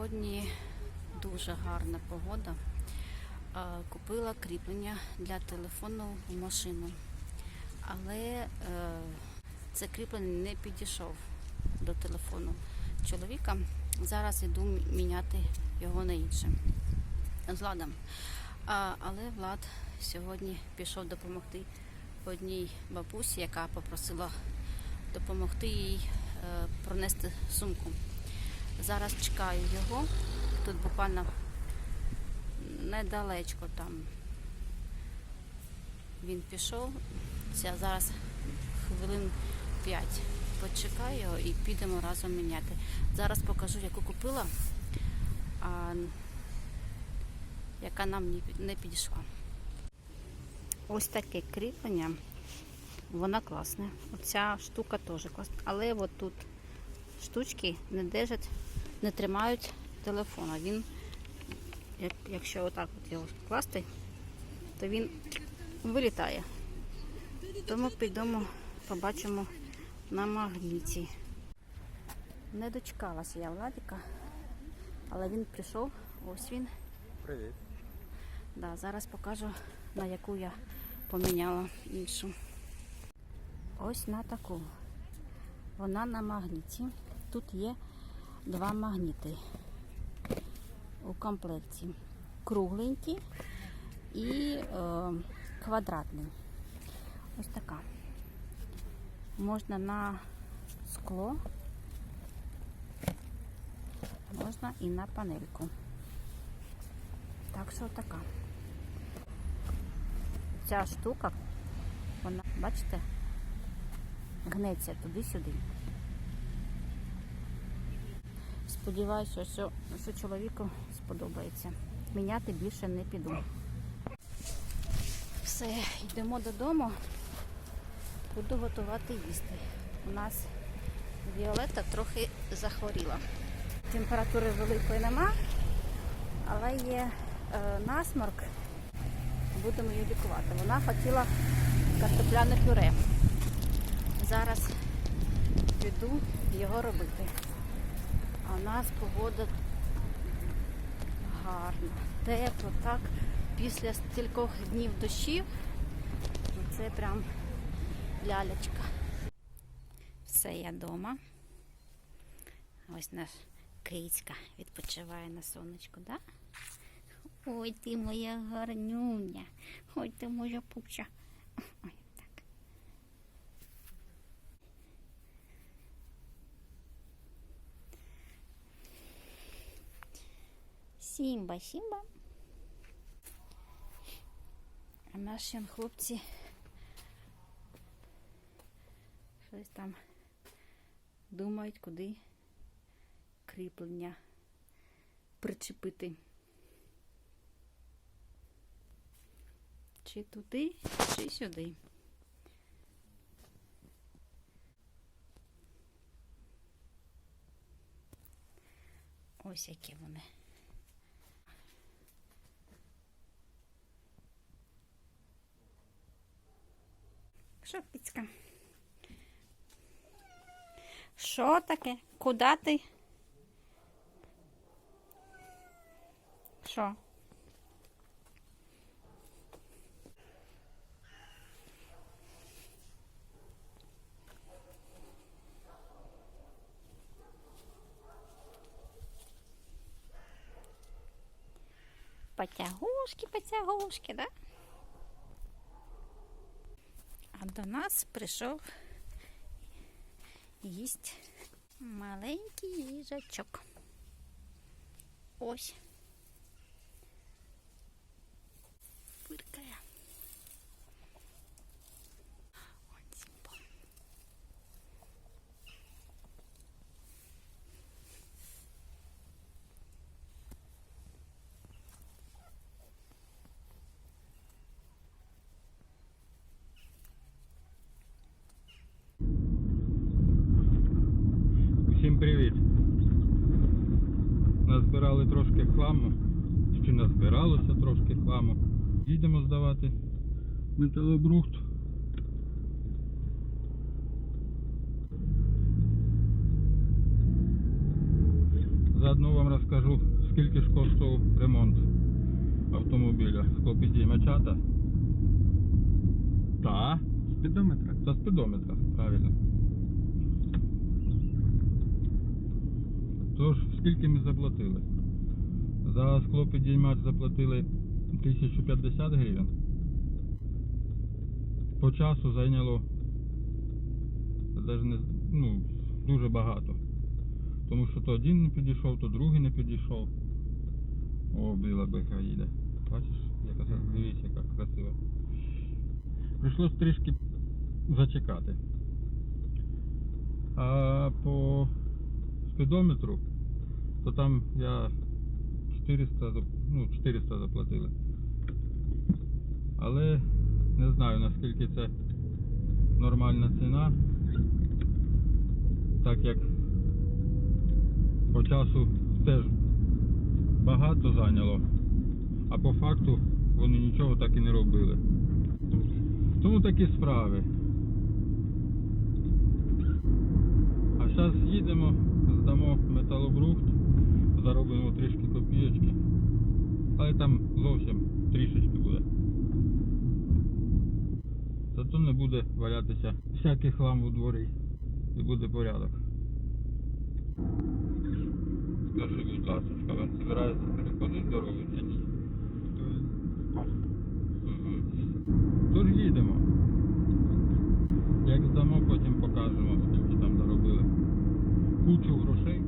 Сьогодні дуже гарна погода. Купила кріплення для телефону в машину. Але е, це кріплення не підійшов до телефону чоловіка. Зараз йду міняти його на інше з Владом. Але Влад сьогодні пішов допомогти одній бабусі, яка попросила допомогти їй е, пронести сумку. Зараз чекаю його. Тут буквально недалечко там. Він пішов. Це зараз хвилин 5. Почекаю і підемо разом міняти. Зараз покажу, яку купила, а яка нам не підійшла. Ось таке кріплення. Вона класна. Оця штука теж класна. Але от тут штучки не держать, не тримають телефона. Він, як, якщо отак от його класти, то він вилітає. Тому підемо, побачимо на магніті. Не дочекалася я Владіка, але він прийшов. Ось він. Привіт. Да, зараз покажу, на яку я поміняла іншу. Ось на таку. Вона на магніті. Тут є два магніти у комплекті. Кругленький і е, квадратний. Ось така. Можна на скло, можна і на панельку. Так що така. Ця штука, вона, бачите, гнеться туди-сюди. Сподіваюся, що, що чоловіку сподобається. Міняти більше не піду. Все, йдемо додому. Буду готувати їсти. У нас Віолетта трохи захворіла. Температури великої нема, але є е, насморк. Будемо її лікувати. Вона хотіла картопляне пюре. Зараз піду його робити. А у нас погода гарна, тепло, так. Після стількох днів дощів. Це прям лялечка. Все, я вдома. Ось наш кицька відпочиває на сонечку? Да? Ой, ти моя гарнюня. Ой, ти моя пуча. Ой, так. Сімба, сімба. А наші хлопці щось там думають, куди кріплення причепити. Чи туди, чи сюди. Ось які вони. Що, піцька? Що таке? Куди ти? Що? Потягушки, потягушки, да? А до нас прийшов їсть маленький їжачок. Ось. Фиркає. Привіт. Назбирали трошки хламу. Чи назбиралося трошки хламу. Їдемо здавати металобрухт. Заодно вам розкажу, скільки ж коштував ремонт автомобіля. Склопідіймачата. Та, Спідометра. та спідометра, правильно. Тож, скільки ми заплатили? За склопідіймач заплатили 1050 гривень. По часу зайняло даже не, ну, дуже багато. Тому що то один не підійшов, то другий не підійшов. О, біла бика їде. Бачиш, яка це, Мгм. дивись, яка красива. Прийшлось трішки зачекати. А по спідометру, то там я 400, ну, 400 заплатили. Але не знаю наскільки це нормальна ціна. Так як по часу теж багато зайняло, а по факту вони нічого так і не робили. Тому такі справи. А зараз їдемо, здамо металобрухт, заробимо трішки копійочки. Але там зовсім трішечки буде. Зато не буде валятися всякий хлам у дворі і буде порядок. Скажи, будь ласка, він збирається переходити дорогу чи ні? Тож їдемо. Як здамо, потім покажемо, скільки там заробили. Кучу грошей.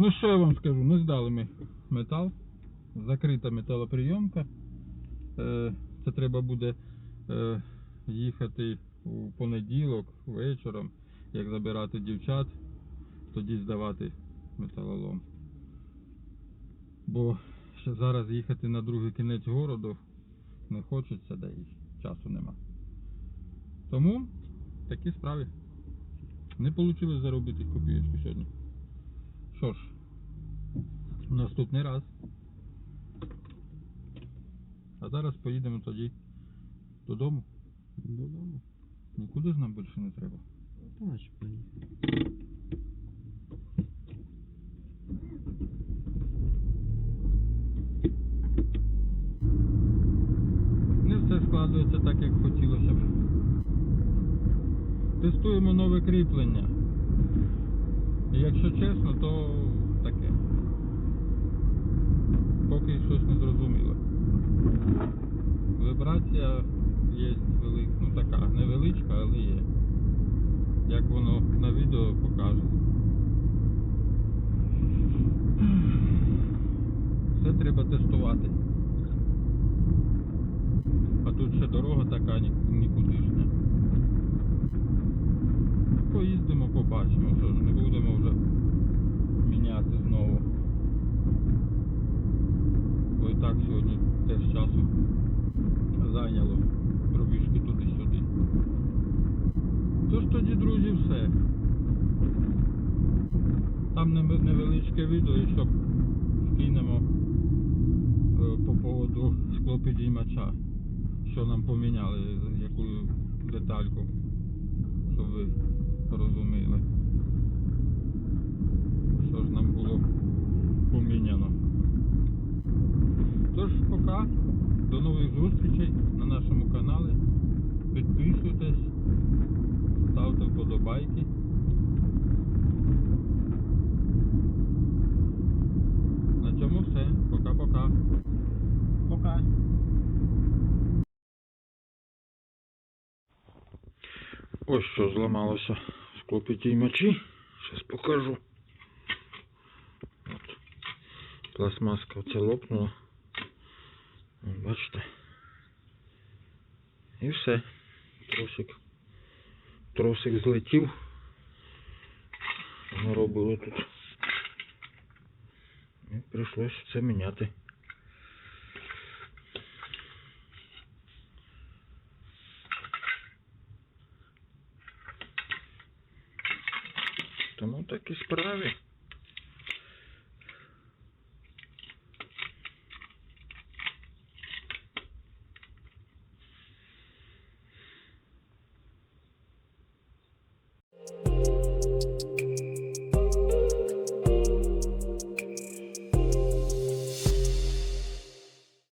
Ну що я вам скажу, не здали ми метал, закрита металоприйомка. Е, Це треба буде е, їхати у понеділок вечором, як забирати дівчат, тоді здавати металолом. Бо ще зараз їхати на другий кінець городу не хочеться, да і часу нема. Тому такі справи. Не вийшло заробити копійочку сьогодні. Що ж, наступний раз. А зараз поїдемо тоді додому. Додому. Нікуди ж нам більше не треба. Та ні. Не все складується так, як хотілося б. Тестуємо нове кріплення. Якщо чесно, то таке. Поки щось не зрозуміло. Вібрація є велика, ну така, невеличка, але є. Як воно на відео покаже. Все треба тестувати. А тут ще дорога така ні- нікудишня. Поїздимо, побачимо, що ж не будемо вже міняти знову. Бо і так сьогодні теж часу зайняло пробіжки туди-сюди. Тож тоді, друзі, все. Там невеличке відео, і щоб скинемо е, по поводу склопідіймача, що нам поміняли, яку детальку, щоб ви розуміли. Що ж нам було поміняно. Тож пока, до нових зустрічей на нашому каналі. Підписуйтесь, ставте вподобайки. На цьому все. Пока-пока. Пока. Ось що зламалося склопідіймачі. Зараз покажу. От. Пластмаска оце лопнула. Бачите? І все. Тросик. Тросик злетів. Наробили тут. І прийшлось це міняти. Тому і справи.